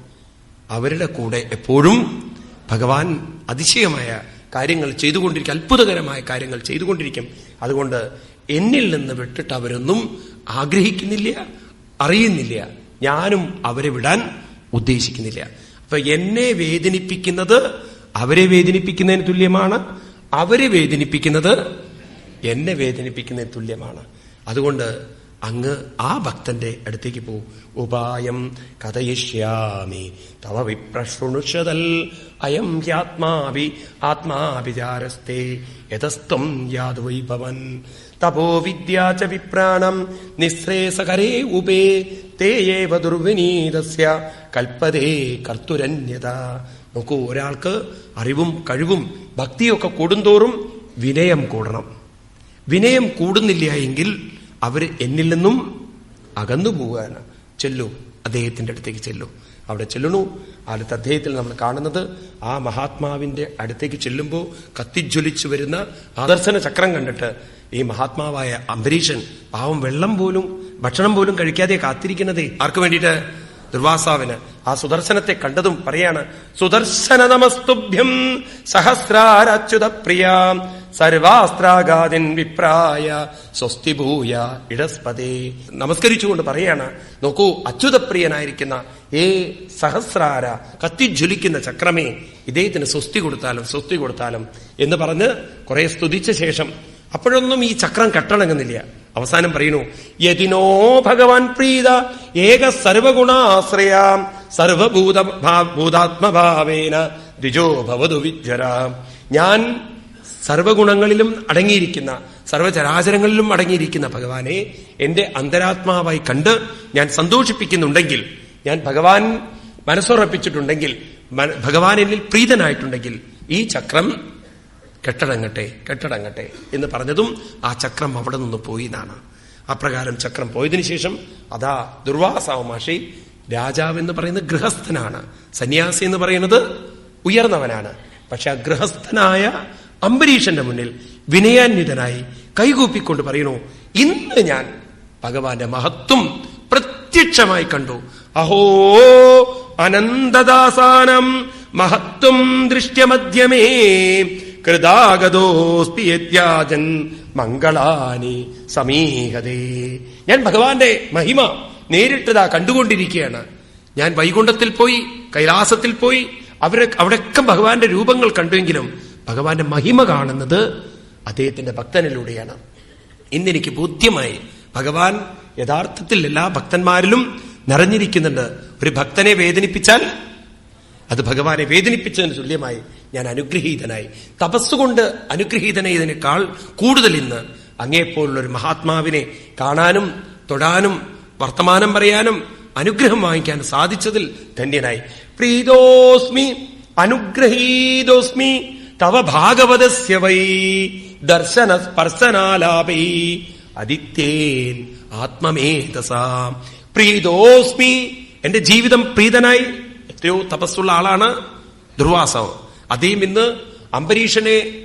അവരുടെ കൂടെ എപ്പോഴും ഭഗവാൻ അതിശയമായ കാര്യങ്ങൾ ചെയ്തുകൊണ്ടിരിക്കും അത്ഭുതകരമായ കാര്യങ്ങൾ ചെയ്തുകൊണ്ടിരിക്കും. അതുകൊണ്ട് എന്നിൽ നിന്ന് വിട്ടിട്ട് അവരൊന്നും ആഗ്രഹിക്കുന്നില്ല അറിയുന്നില്ല. ഞാനും അവരെ വിടാൻ ഉദ്ദേശിക്കുന്നില്ല. അപ്പൊ എന്നെ വേദനിപ്പിക്കുന്നത് അവരെ വേദനിപ്പിക്കുന്നതിന് തുല്യമാണ് അവരെ വേദനിപ്പിക്കുന്നത് എന്നെ വേദനിപ്പിക്കുന്നതിന് തുല്യമാണ്. അതുകൊണ്ട് അങ്ങ് ആ ഭക്തന്റെ അടുത്തേക്ക് പോ ഉപായം കഥയിഷ്യാമി. തവ വിപ്രശൃണുഷതൽ അയം ഹ്യാത്മാവി ആത്മാവിചാരസ്തേ യതസ്ത്വം യാത് വൈഭവൻ. തപോ വിദ്യാച വിപ്രാണം നിസ്രേസകരേ ഉപേ തേയേവ ദുർവിനീതസ്യ. കൽപ്പതേ കർത്തുരന്യത. നോക്കൂ ഒരാൾക്ക് അറിവും കഴിവും ഭക്തിയൊക്കെ കൂടുന്തോറും വിനയം കൂടണം. വിനയം കൂടുന്നില്ല എങ്കിൽ അവർ എന്നിൽ നിന്നും അകന്നു പോവുകയാണ് ചെല്ലു അദ്ദേഹത്തിന്റെ അടുത്തേക്ക് ചെല്ലു. അവിടെ ചെല്ലണു. അടുത്ത അദ്ദേഹത്തിൽ നമ്മൾ കാണുന്നത് ആ മഹാത്മാവിന്റെ അടുത്തേക്ക് ചെല്ലുമ്പോൾ കത്തിജ്വലിച്ചു വരുന്ന ആദർശന ചക്രം കണ്ടിട്ട് ഈ മഹാത്മാവായ അംബരീഷൻ പാവം വെള്ളം പോലും ഭക്ഷണം പോലും കഴിക്കാതെ കാത്തിരിക്കുന്നതേ ആർക്ക് വേണ്ടിയിട്ട്? ദുർവാസാവിന്. ആ സുദർശനത്തെ കണ്ടതും പറയാണ് സുദർശന നമസ്തുഭ്യം സഹസ്രാരച്യുത പ്രിയ സർവാസ്ത്രാഗാദിൻ വിപ്രായ സ്വസ്തി ഭൂയ ഇടസ്പതേ. നമസ്കരിച്ചുകൊണ്ട് പറയാണ് നോക്കൂ അച്യുതപ്രിയനായിരിക്കുന്ന ഏ സഹസ്രാര കത്തിജ്വലിക്കുന്ന ചക്രമേ ഇദ്ദേഹത്തിന് സ്വസ്തി കൊടുത്താലും സ്വസ്തി കൊടുത്താലും എന്ന് പറഞ്ഞ് കുറെ സ്തുതിച്ച ശേഷം അപ്പോഴൊന്നും ഈ ചക്രം കെട്ടണങ്ങുന്നില്ല അവസാനം പറയുന്നു യതിനോ ഭഗവാൻ പ്രീത ഏക സർവഗുണാശ്രയാം സർവഭൂത ഭൂതാത്മഭാവേന ദ്വിജോ ഭവതു വിജ്വരാം. ഞാൻ സർവഗുണങ്ങളിലും അടങ്ങിയിരിക്കുന്ന സർവചരാചരങ്ങളിലും അടങ്ങിയിരിക്കുന്ന ഭഗവാനെ എന്റെ അന്തരാത്മാവായി കണ്ട് ഞാൻ സന്തോഷിപ്പിക്കുന്നുണ്ടെങ്കിൽ ഞാൻ ഭഗവാൻ മനസ്സുറപ്പിച്ചിട്ടുണ്ടെങ്കിൽ ഭഗവാൻ എന്നിൽ പ്രീതനായിട്ടുണ്ടെങ്കിൽ ഈ ചക്രം കെട്ടടങ്ങട്ടെ കെട്ടടങ്ങട്ടെ എന്ന് പറഞ്ഞതും ആ ചക്രം അവിടെ നിന്ന് പോയി എന്നാണ്. അപ്രകാരം ചക്രം പോയതിനു ശേഷം അതാ ദുർവാസാവമാഷി രാജാവ് എന്ന് പറയുന്നത് ഗൃഹസ്ഥനാണ്. സന്യാസി എന്ന് പറയുന്നത് ഉയർന്നവനാണ്. പക്ഷെ ആ ഗൃഹസ്ഥനായ അംബരീഷന്റെ മുന്നിൽ വിനയാന്വിതനായി കൈകൂപ്പിക്കൊണ്ട് പറയുന്നു ഇന്ന് ഞാൻ ഭഗവാന്റെ മഹത്വം പ്രത്യക്ഷമായി കണ്ടു. അഹോ അനന്തദാസാനം മഹത്വം ദൃശ്യമധ്യമേ കൃതാഗതോസ്തിയജൻ മംഗളാനി സമീഹതേ. ഞാൻ ഭഗവാന്റെ മഹിമ നേരിട്ടതാ കണ്ടുകൊണ്ടിരിക്കുകയാണ്. ഞാൻ വൈകുണ്ഠത്തിൽ പോയി കൈലാസത്തിൽ പോയി അവരെ അവിടെയൊക്കെ ഭഗവാന്റെ രൂപങ്ങൾ കണ്ടുവെങ്കിലും ഭഗവാന്റെ മഹിമ കാണുന്നത് അദ്ദേഹത്തിന്റെ ഭക്തനിലൂടെയാണ്. ഇന്നെനിക്ക് ബോധ്യമായി ഭഗവാൻ യഥാർത്ഥത്തിൽ എല്ലാ ഭക്തന്മാരിലും നിറഞ്ഞിരിക്കുന്നുണ്ട്. ഒരു ഭക്തനെ വേദനിപ്പിച്ചാൽ അത് ഭഗവാനെ വേദനിപ്പിച്ചതിന് തുല്യമായി ഞാൻ അനുഗ്രഹീതനായി. തപസ്സുകൊണ്ട് അനുഗ്രഹീതനായതിനേക്കാൾ കൂടുതൽ ഇന്ന് അങ്ങേപ്പോലുള്ള ഒരു മഹാത്മാവിനെ കാണാനും തൊടാനും വർത്തമാനം പറയാനും അനുഗ്രഹം വാങ്ങിക്കാൻ സാധിച്ചതിൽ ധന്യനായി. പ്രീതോസ്മി അനുഗ്രഹീതോസ്മി തവ ഭാഗവതസ്യ വൈ. ദർശന സ്പർശനാലാപൈ. അതിത്യേൻ ആത്മമേതസാം പ്രീതോസ്മി. എന്റെ ജീവിതം പ്രീതനായി. എത്രയോ തപസ്സുള്ള ആളാണ് ദുർവാസാവ്. അദ്ദേഹം ഇന്ന് അംബരീഷനെ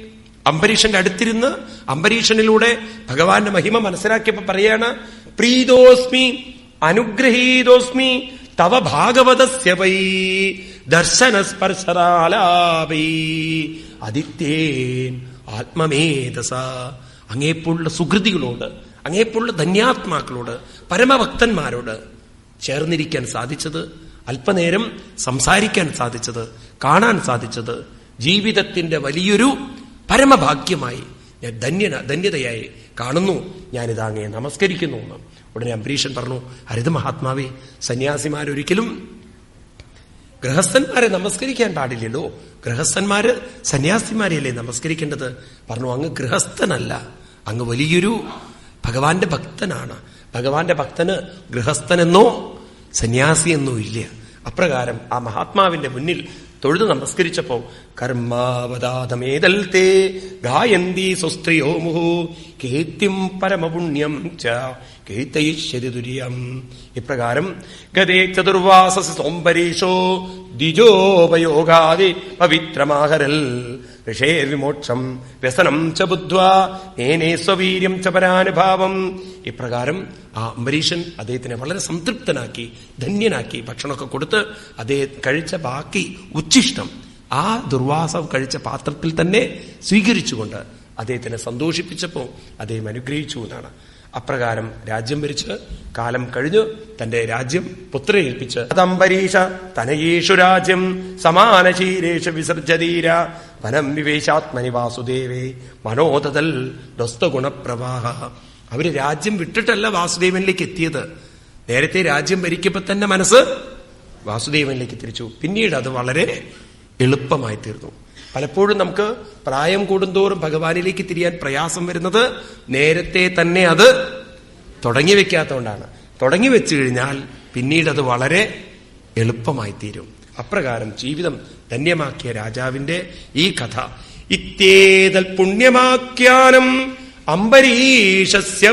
അംബരീഷന്റെ അടുത്തിരുന്ന് അംബരീഷനിലൂടെ ഭഗവാന്റെ മഹിമ മനസ്സിലാക്കിയപ്പോ പറയാണ് പ്രീതോസ്മി അനുഗ്രഹീതോസ്മി തവ ഭാഗവതസ്യ വൈ. ദർശന സ്പർശനാലാപൈ. അതിത്യേൻ ആത്മമേതസ അങ്ങേപ്പോലുള്ള സുഹൃതികളോട് അങ്ങേപ്പോലുള്ള ധന്യാത്മാക്കളോട് പരമഭക്തന്മാരോട് ചേർന്നിരിക്കാൻ സാധിച്ചത് അല്പനേരം സംസാരിക്കാൻ സാധിച്ചത് കാണാൻ സാധിച്ചത് ജീവിതത്തിന്റെ വലിയൊരു പരമഭാഗ്യമായി ഞാൻ ധന്യ ധന്യതയായി കാണുന്നു. ഞാനിത് അങ്ങയെ നമസ്കരിക്കുന്നു ഉടനെ അംബരീഷൻ പറഞ്ഞു ഹരിത മഹാത്മാവേ സന്യാസിമാരൊരിക്കലും ഗൃഹസ്ഥന്മാരെ നമസ്കരിക്കാൻ പാടില്ലല്ലോ. ഗൃഹസ്ഥന്മാര് സന്യാസിമാരെയല്ലേ നമസ്കരിക്കേണ്ടത്? പറഞ്ഞു അങ്ങ് ഗൃഹസ്ഥനല്ല. അങ്ങ് വലിയൊരു ഭഗവാന്റെ ഭക്തനാണ്. ഭഗവാന്റെ ഭക്തന് ഗൃഹസ്ഥനെന്നോ സന്യാസിയെന്നോ ഇല്ല. അപ്രകാരം ആ മഹാത്മാവിന്റെ മുന്നിൽ തൊഴുത് നമസ്കരിച്ചപ്പോ കർമാവതാതമേതൽ തേ ഗായന്തി സ്വസ്ത്രിയോ മുഹു കീർത്തിം പരമപുണ്യം ച കീർത്തയിഷ്യതി തുര്യം. ഇപ്രകാരം ഗതേ ചതുർവാസ സോംബരീശോ ദ്വിജോപയോഗാദി പവിത്രമാഹരൽ ഋഷേർവിമോക്ഷം വ്യസനം ച ബുദ്ധ്വാ നേനേ സ്വവീര്യം ച പരാനുഭാവം. ഇപ്രകാരം ആ അംബരീഷൻ അദ്ദേഹത്തിനെ വളരെ സംതൃപ്തനാക്കി ധന്യനാക്കി ഭക്ഷണമൊക്കെ കൊടുത്ത് അദ്ദേഹം കഴിച്ച ബാക്കി ഉച്ഛിഷ്ടം ആ ദുർവാസം കഴിച്ച പാത്രത്തിൽ തന്നെ സ്വീകരിച്ചുകൊണ്ട് അദ്ദേഹത്തിനെ സന്തോഷിപ്പിച്ചപ്പോൾ അദ്ദേഹം അനുഗ്രഹിച്ചു എന്നാണ്. അപ്രകാരം രാജ്യം ഭരിച്ച് കാലം കഴിഞ്ഞു തന്റെ രാജ്യം പുത്രയേൽപ്പിച്ച്. അതംബരീഷ തനയേഷു രാജ്യം സമാനശീരേഷു വിസർജതീര വനം വിവേശാത്മനി വാസുദേവേ മനോതതൽ ദസ്തഗുണപ്രവാഹ. അവർ രാജ്യം വിട്ടിട്ടല്ല വാസുദേവനിലേക്ക് എത്തിയത്. നേരത്തെ രാജ്യം ഭരിക്കുമ്പോൾ തന്നെ മനസ്സ് വാസുദേവനിലേക്ക് തിരിച്ചു. പിന്നീട് അത് വളരെ എളുപ്പമായി തീർന്നു. പലപ്പോഴും നമുക്ക് പ്രായം കൂടുന്തോറും ഭഗവാനിലേക്ക് തിരിയാൻ പ്രയാസം വരുന്നത് നേരത്തെ തന്നെ അത് തുടങ്ങി വെക്കാത്തതുകൊണ്ടാണ്. തുടങ്ങി വെച്ചു കഴിഞ്ഞാൽ പിന്നീട് അത് വളരെ എളുപ്പമായി തീരും. അപ്രകാരം ജീവിതം ധന്യമാക്കിയ രാജാവിന്റെ ഈ കഥ. ഇത്യേതൽ പുണ്യമാഖ്യാനം അംബരീഷസ്യ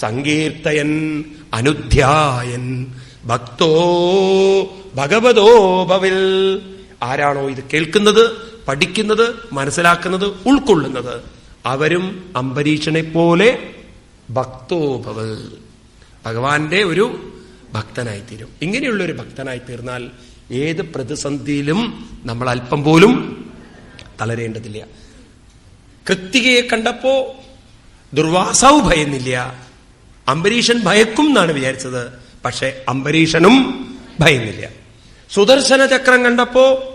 സങ്കീർത്തയൻ അനുധ്യായൻ ഭക്തോ ഭഗവതോ ഭവിൽ. ആരാണോ ഇത് കേൾക്കുന്നത് പഠിക്കുന്നത് മനസ്സിലാക്കുന്നത് ഉൾക്കൊള്ളുന്നത്? അവരും അംബരീഷനെ പോലെ ഭക്തോഭവ് ഭഗവാന്റെ ഒരു ഭക്തനായിത്തീരും. ഇങ്ങനെയുള്ള ഒരു ഭക്തനായി തീർന്നാൽ ഏത് പ്രതിസന്ധിയിലും നമ്മൾ അല്പം പോലും തളരേണ്ടതില്ല. കൃത്തികയെ കണ്ടപ്പോ ദുർവാസാവ് ഭയന്നില്ല. അംബരീഷൻ ഭയക്കും എന്നാണ് വിചാരിച്ചത്. പക്ഷെ അംബരീഷനും ഭയന്നില്ല. സുദർശന ചക്രം കണ്ടപ്പോ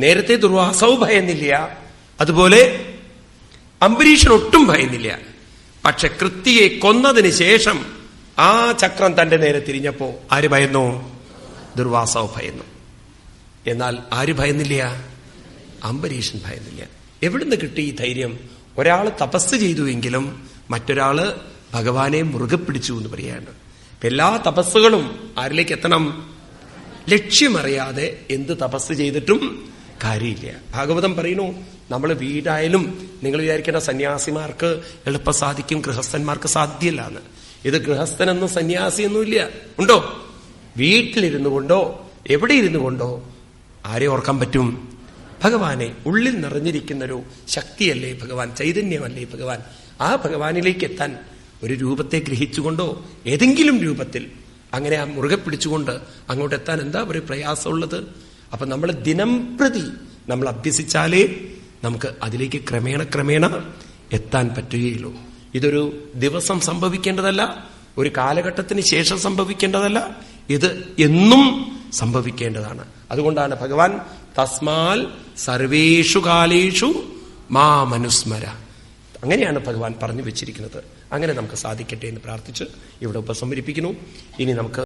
നേരത്തെ ദുർവാസവും ഭയന്നില്ല. അതുപോലെ അംബരീഷൻ ഒട്ടും ഭയന്നില്ല. പക്ഷെ കൃത്യയെ കൊന്നതിന് ശേഷം ആ ചക്രം തന്റെ നേരെ തിരിഞ്ഞപ്പോ ആര് ഭയന്നു? ദുർവാസാവ് ഭയന്നു. എന്നാൽ ആര് ഭയന്നില്ല? അംബരീഷൻ ഭയന്നില്ല. എവിടുന്ന് കിട്ടി ഈ ധൈര്യം? ഒരാൾ തപസ് ചെയ്തുവെങ്കിലും മറ്റൊരാൾ ഭഗവാനെ മുറുകെ പിടിച്ചു എന്ന് പറയാണ് എല്ലാ തപസ്സുകളും ആരിലേക്ക് എത്തണം? ലക്ഷ്യമറിയാതെ എന്ത് തപസ് ചെയ്തിട്ടും കാര്യമില്ല. ഭാഗവതം പറയുന്നു നമ്മൾ വീടായാലും നിങ്ങൾ വിചാരിക്കേണ്ട സന്യാസിമാർക്ക് എളുപ്പം സാധിക്കും ഗൃഹസ്ഥന്മാർക്ക് സാധ്യമല്ല എന്ന് ഇത് ഗൃഹസ്ഥനെന്നും സന്യാസിയൊന്നുമില്ല. ഉണ്ടോ? വീട്ടിലിരുന്നു കൊണ്ടോ എവിടെ ഇരുന്നു കൊണ്ടോ ആരെ ഓർക്കാൻ പറ്റും? ഭഗവാനെ ഉള്ളിൽ നിറഞ്ഞിരിക്കുന്നൊരു ശക്തിയല്ലേ ഭഗവാൻ ചൈതന്യമല്ലേ ഭഗവാൻ? ആ ഭഗവാനിലേക്ക് എത്താൻ ഒരു രൂപത്തെ ഗ്രഹിച്ചുകൊണ്ടോ ഏതെങ്കിലും രൂപത്തിൽ അങ്ങനെ ആ മുറുകെ പിടിച്ചുകൊണ്ട് അങ്ങോട്ട് എത്താൻ എന്താ ഒരു പ്രയാസമുള്ളത്? അപ്പൊ നമ്മൾ ദിനം പ്രതി നമ്മൾ അഭ്യസിച്ചാലേ നമുക്ക് അതിലേക്ക് ക്രമേണ ക്രമേണ എത്താൻ പറ്റുകയുള്ളൂ. ഇതൊരു ദിവസം സംഭവിക്കേണ്ടതല്ല ഒരു കാലഘട്ടത്തിന് ശേഷം സംഭവിക്കേണ്ടതല്ല ഇത് എന്നും സംഭവിക്കേണ്ടതാണ്. അതുകൊണ്ടാണ് ഭഗവാൻ തസ്മാൽ സർവേഷു കാലേഷു മാ മനുസ്മര അങ്ങനെയാണ് ഭഗവാൻ പറഞ്ഞു വെച്ചിരിക്കുന്നത്. അങ്ങനെ നമുക്ക് സാധിക്കട്ടെ എന്ന് പ്രാർത്ഥിച്ച് ഇവിടെ ഉപസംഹരിപ്പിക്കുന്നു. ഇനി നമുക്ക്